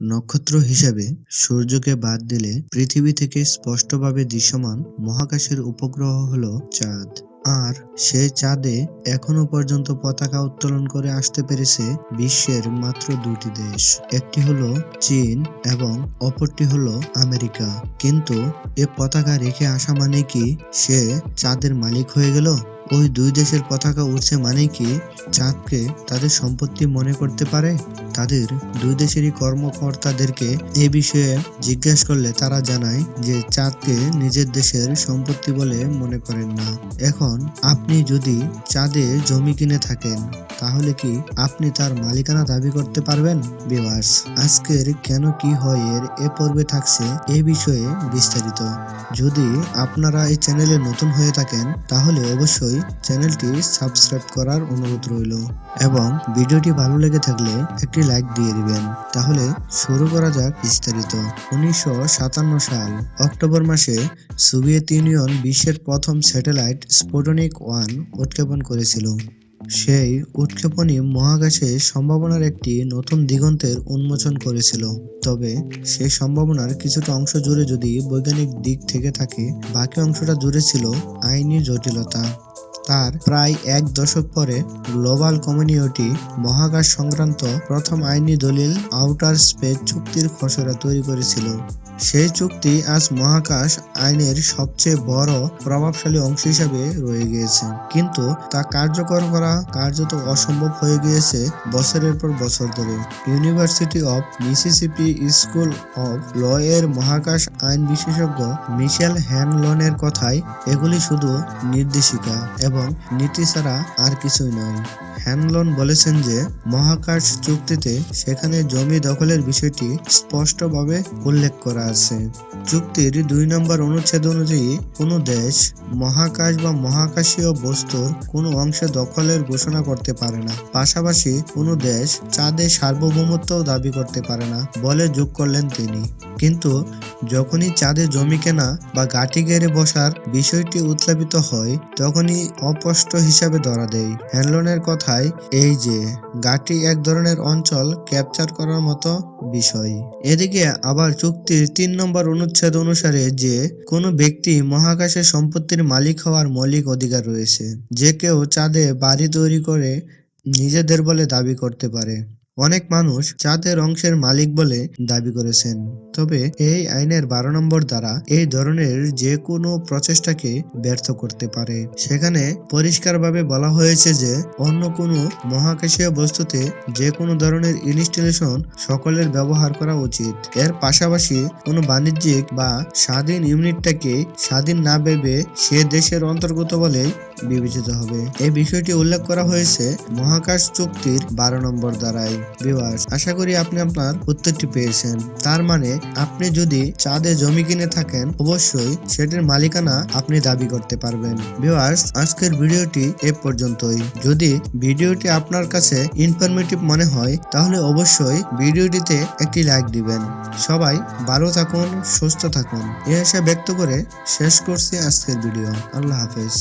নক্ষত্র হিসেবে সূর্যকে বাদ দিলে পৃথিবী থেকে স্পষ্টভাবে দৃশ্যমান মহাকাশের উপগ্রহ হল চাঁদ। আর সেই চাঁদে এখনও পর্যন্ত পতাকা উত্তোলন করে আসতে পেরেছে বিশ্বের মাত্র দুটি দেশ। একটি হলো চীন এবং অপরটি হলো আমেরিকা। কিন্তু এ পতাকা রেখে আসা মানে কি? সে চাঁদের মালিক হয়ে গেল? ওই দুই দেশের পতাকা উঠছে মানে কি? চাঁদকে তাদের সম্পত্তি মনে করতে পারে? তাদের দুই দেশেরই কর্মকর্তাদেরকে এ বিষয়ে জিজ্ঞেস করলে তারা জানায় যে চাঁদকে নিজের দেশের সম্পত্তি বলে মনে করেন না। এখন আপনি যদি চাঁদে জমি কিনে থাকেন, তাহলে কি আপনি তার মালিকানা দাবি করতে পারবেন? বিভার্স আজকের কেন কি হয় এর এ পর্বে থাকছে এ বিষয়ে বিস্তারিত। যদি আপনারা এই চ্যানেলে নতুন হয়ে থাকেন, তাহলে অবশ্যই চ্যানেলটি সাবস্ক্রাইব করার অনুরোধ রইল এবং ভিডিওটি ভালো লেগে থাকলে একটি লাইক দিয়ে দিবেন। তাহলে শুরু করা যাক বিস্তারিত। উনিশশো সাতান্ন সাল, অক্টোবর মাসে সোভিয়েত ইউনিয়ন বিশ্বের প্রথম স্যাটেলাইট স্পুটনিক ওয়ান উৎক্ষেপণ করেছিল। সেই উৎক্ষেপণই মহাকাশে সম্ভাবনার একটি নতুন দিগন্তের উন্মোচন করেছিল। তবে সেই সম্ভাবনার কিছুটা অংশ জুড়ে যদি বৈজ্ঞানিক দিক থেকে থাকে, বাকি অংশটা জুড়ে ছিল আইনি জটিলতা। তার প্রায় এক দশক পরে গ্লোবাল কমিউনিটি মহাকাশ সংক্রান্ত প্রথম আইনি দলিল আউটার স্পেস চুক্তির খসড়া তৈরি করেছিল। সেই চুক্তি আজ মহাকাশ আইনের সবচেয়ে বড় প্রভাবশালী অংশ হিসাবে রয়ে গিয়েছে। কিন্তু তা কার্যকর করা কার্যত অসম্ভব হয়ে গিয়েছে বছরের পর বছর ধরে। University of Mississippi school of law এর মহাকাশ আইন বিশেষজ্ঞ মিশেল হ্যানলনের কথায়, এগুলি শুধু নির্দেশিকা এবং নীতি ছাড়া আর কিছুই নয়। হ্যানলন বলেছেন যে, মহাকাশ চুক্তিতে সেখানে জমি দখলের বিষয়টি স্পষ্টভাবে উল্লেখ করা আছে। চুক্তির দুই নম্বর অনুচ্ছেদ অনুযায়ী, কোনো দেশ, মহাকাশ বা মহাকাশীয় বস্তুর কোনো অংশে দখলের ঘোষণা করতে পারে না। পাশাপাশি, কোনো দেশ চাঁদে সার্বভৌমত্বও দাবি করতে পারে না বলে যোগ করলেন তিনি। কিন্তু যখনই চাঁদে জমি কেনা বা গাটি গেড়ে বসার বিষয়টি উত্থাপিত হয়, তখনই অপষ্ট হিসাবে ধরা দেয়। হ্যানলনের কথায় এই যে গাটি এক ধরনের অঞ্চল ক্যাপচার করার মতো বিষয়। এদিকে আবার চুক্তির তিন নম্বর অনুচ্ছেদ অনুসারে যে, কোনো ব্যক্তি মহাকাশের সম্পত্তির মালিক হওয়ার মৌলিক অধিকার রয়েছে। যে কেউ চাঁদে বাড়ি তৈরি করে নিজেদের বলে দাবি করতে পারে। অনেক মানুষ চাঁদের অংশের মালিক বলে দাবি করেছেন। তবে এই আইনের বারো নম্বর দ্বারা এই ধরনের যে কোনো প্রচেষ্টাকে ব্যর্থ করতে পারে। সেখানে পরিষ্কারভাবে বলা হয়েছে যে, অন্য কোনো মহাকাশীয় বস্তুতে যে কোনো ধরনের ইনস্টলেশন সকলের ব্যবহার করা উচিত। এর পাশাপাশি কোনো বাণিজ্যিক বা স্বাধীন ইউনিটটাকে স্বাধীন না ভেবে সে দেশের অন্তর্গত বলেই বিবেচিত হবে। এই বিষয়টি উল্লেখ করা হয়েছে মহাকাশ চুক্তির বারো নম্বর দ্বারাই। ভিউয়ার্স আশা করি আপনি আপনার উত্তরটি পেয়েছেন। তার মানে আপনি যদি চাঁদে জমি কিনে থাকেন, অবশ্যই সেটির মালিকানা আপনি দাবি করতে পারবেন। ভিউয়ার্স আজকের ভিডিওটি এ পর্যন্তই। যদি ভিডিওটি আপনার কাছে ইনফরমেটিভ মনে হয়, তাহলে অবশ্যই ভিডিওটিতে একটি লাইক দিবেন। সবাই ভালো থাকুন, সুস্থ থাকুন। এ আশা ব্যক্ত করে শেষ করছি আজকের ভিডিও। আল্লাহ হাফেজ।